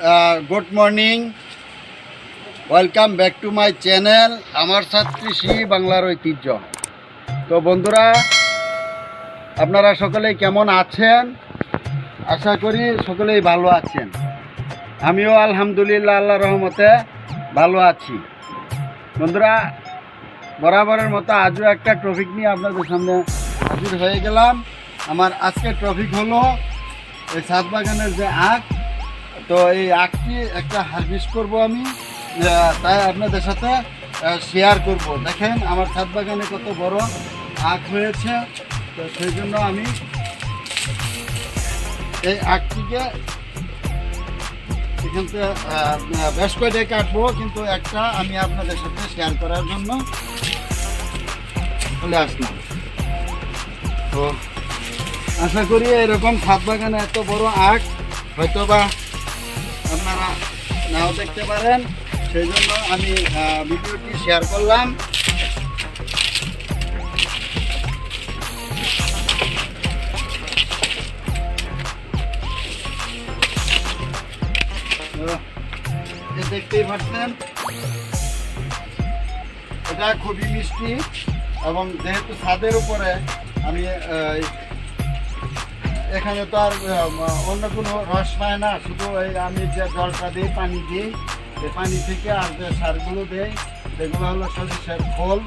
Uh, good morning. Welcome back to my channel আমার সাথ কৃষি বাংলার ঐতিহ্য তো বন্ধুরা আপনারা সকলেই কেমন আছেন? আশা করি সকলেই ভালো আছেন। আমিও আলহামদুলিল্লাহ আল্লাহ রহমতে ভালো আছি। বন্ধুরা, বরাবরের মতো আজও একটা ট্রফিক নিয়ে আপনাদের সামনে হাজির হয়ে গেলাম। আমার আজকের ট্রফিক হলো এই সাত বাগানের যে আখ। তো এই আখটি একটা হারভেস্ট করব আমি। তাই আপনাদের সাথে শেয়ার করব। দেখেন, আমার ছাদ বাগানে কত বড় আখ হয়েছে। তো সেই জন্য আমি এই আখটিকে এখান থেকে বেশ কয়টাই কাটবো, কিন্তু একটা আমি আপনাদের সাথে শেয়ার করার জন্য চলে আসলাম। তো আশা করি এরকম ছাদ বাগানে এত বড় আখ হয়তো বা আপনারা নাও দেখতে পারেন। সেই জন্য আমি ভিডিওটি শেয়ার করলাম। দেখতেই পাচ্ছেন। এটা খুবই মিষ্টি এবং যেহেতু ছাদের উপরে আমি এখানে তো আর অন্য কোনো রস পায় না। শুধু এই আমি যে জলটা দিই, পানি দিই এই পানি থেকে আর যে সারগুলো দেই, সেগুলো হলো সরিষার খোল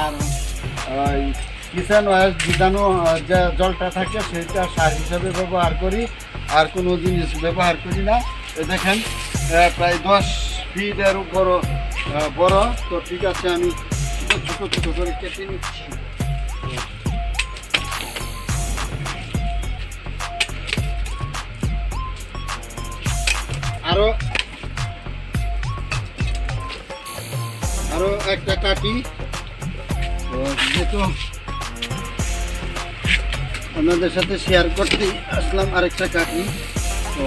আর, ওই কিষান ওয়েল বীজাণু যে জলটা থাকে, সেটা সার হিসাবে ব্যবহার করি। আর কোনো জিনিস ব্যবহার করি না। দেখেন প্রায় দশ ফিটের উপর বড়। তো ঠিক আছে, আমি ছোটো ছোটো করে কেটে নিচ্ছি। আরও আরও একটা কাটি। যেহেতু আপনাদের সাথে শেয়ার করতে আসলাম আরেকটা কাটি, তো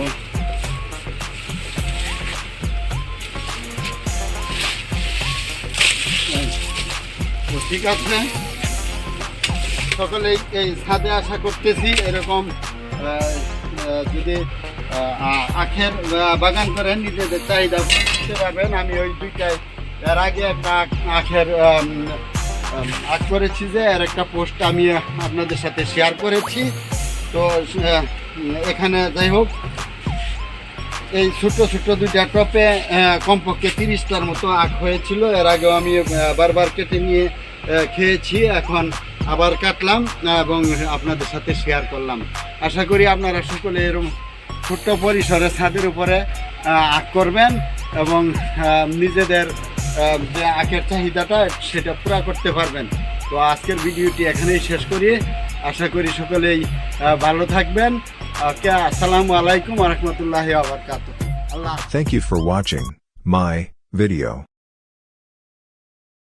ঠিক আছে? সকলেই এই ছাদে আশা করতেছি, এরকম যদি আখের বাগান করেন, নিজেদের চাহিদা করতে পারবেন। আমি ওই দুইটাই, এর আগে একটা আখ- আখের আখ করেছি যে আর একটা পোস্ট আমি আপনাদের সাথে শেয়ার করেছি। তো এখানে যাই হোক, এই ছোট ছোট দুইটা টপে কমপক্ষে তিরিশটার মতো আখ হয়েছিল। এর আগেও আমি বারবার কেটে নিয়ে খেয়েছি, এখন আবার কাটলাম, এবং আপনাদের সাথে শেয়ার করলাম। আশা করি আপনারা সকলে এরকম ছোট্ট পরিসরে ছাদের উপরে আখ করবেন এবং নিজেদের যে আখের চাহিদাটা সেটা পুরা করতে পারবেন। তো আজকের ভিডিওটি এখানেই শেষ করি। আশা করি সকলেই ভালো থাকবেন। আসসালামু আলাইকুম রহমতুল্লাহ আবরকাত আল্লাহ thank you for watching my video.